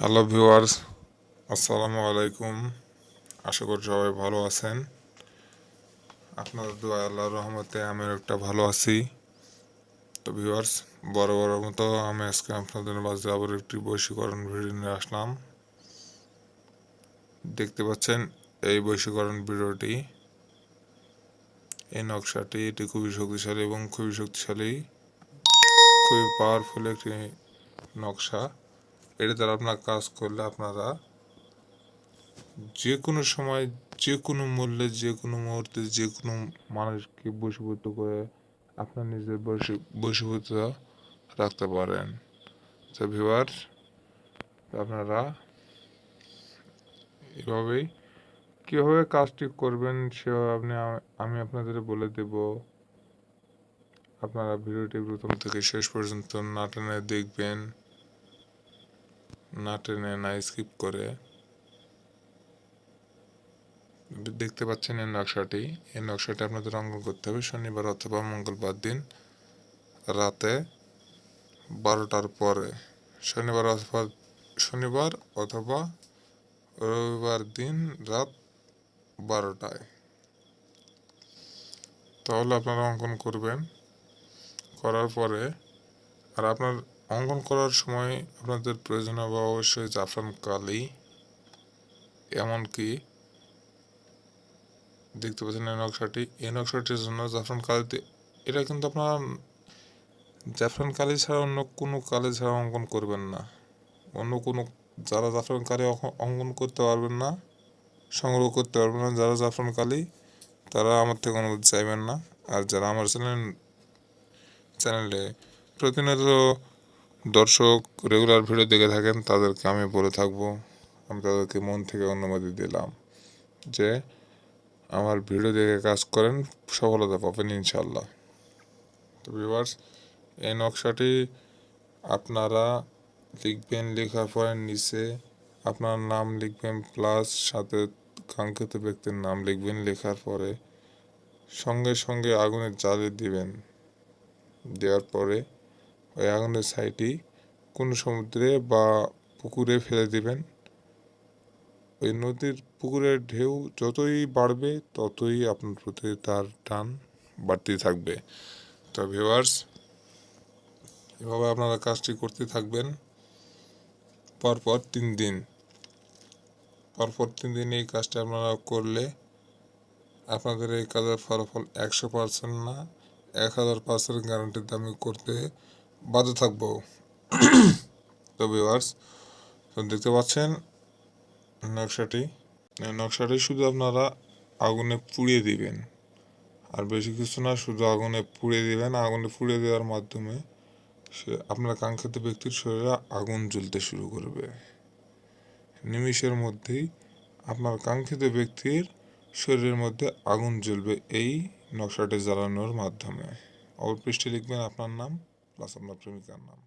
Hello viewers আসসালামু আলাইকুম আশা করি সবাই ভালো আছেন। আপনাদের দোয়া আল্লাহর রহমতে আমি একটা ভালো আছি। তো ভিউয়ার্স বড় বড় মতো আমি আজকে আপনাদের মাঝে আবার একটি বৈশীকরণ ভিডিও নিয়ে আসলাম। দেখতে পাচ্ছেন, এই বৈশীকরণ ভিডিওটি এই নকশাটি, এটি খুবই শক্তিশালী এবং খুবই শক্তিশালী, খুবই পাওয়ারফুল একটি নকশা। এটা দ্বারা আপনার কাজ করলে আপনারা যে কোনো সময় যে কোনো মূল্যে যে কোনো মুহূর্তে যে কোনো মানুষকে বশীভূত করে আপনার নিজের বশী, বশীভূত রাখতে পারেন। তো ভিউয়ার আপনারা এভাবেই কীভাবে কাজটি করবেন সেভাবে আপনি, আমি আপনাদের বলে দেব। আপনারা ভিডিওটি প্রথম থেকে শেষ পর্যন্ত না টেনে দেখবেন। না টেনে, না স্কিপ করে দেখতে পাচ্ছেন এই নকশাটি। এই নকশাটি আপনাদের অঙ্কন করতে হবে। শনিবার অথবা মঙ্গলবার দিন রাতে বারোটার পরে। শনিবার অথবা শনিবার অথবা রবিবার দিন রাত বারোটায়। তাহলে আপনারা অঙ্কন করবেন। করার পরে আর আপনার অঙ্কন করার সময় আপনাদের প্রয়োজন হবে অবশ্যই জাফরান কালি, এমনকি দেখতে পাচ্ছেন এই নকশাটি এই নকশাটির জন্য জাফরান কালিতে এটা কিন্তু আপনার জাফরান কালি ছাড়া অন্য কোনো কালি ছাড়া অঙ্কন করবেন না। অন্য কোনো যারা জাফরান কালি অঙ্কন করতে পারবেন না, সংগ্রহ করতে পারবেন না, যারা জাফরান কালি, তারা আমার থেকে অনুমতি চাইবেন না। আর যারা আমার চ্যানেল চ্যানেলে প্রতিনিয়ত দর্শক রেগুলার ভিডিও দেখে থাকেন, তাদেরকে আমি বলে থাকব, আমি তাদেরকে মন থেকে অনুমতি দিলাম যে আমার ভিডিও দেখে কাজ করেন, সফলতা পাবেন ইনশাল্লাহ তো ভিউয়ার্স এই নকশাটি আপনারা লিখবেন লেখার পরে নিচে আপনার নাম লিখবেন প্লাস সাথে কাঙ্ক্ষিত ব্যক্তির নাম লিখবেন লেখার পরে সঙ্গে সঙ্গে আগুনের জালে দিবেন, দেওয়ার পরে ওই আগুনের ছাইটি কোনো সমুদ্রে বা পুকুরে ফেলে দিবেন। ওই নদীর পুকুরের ঢেউ যতই বাড়বে, ততই আপনার প্রতি তার টান বাড়তে থাকবে। তো ভিউয়ার্স এভাবে আপনারা কাজটি করতে থাকবেন। পরপর তিন দিন। পরপর তিন দিন এই কাজটা আপনারা করলে আপনাদের এই কাজের ফলাফল একশো পার্সেন্ট না, এক হাজার পার্সেন্ট গ্যারান্টিতে আমি করতে বাধ্য থাকব। তো ভিউয়ার্স তো দেখতে পাচ্ছেন, নকশাটি। নকশাটি শুধু আপনারা আগুনে পুড়িয়ে দিবেন। আর বেশি কিছু না, শুধু আগুনে পুড়িয়ে দিবেন। আগুনে পুড়িয়ে দেওয়ার মাধ্যমে সে আপনার কাঙ্ক্ষিত ব্যক্তির শরীরে আগুন জ্বলতে শুরু করবে। নিমিষের মধ্যেই আপনার কাঙ্ক্ষিত ব্যক্তির শরীরের মধ্যে আগুন জ্বলবে এই নকশাটি জ্বালানোর মাধ্যমে। অপর পৃষ্ঠে লিখবেন আপনার নাম। প্লাস আপনার প্রেমিকার নাম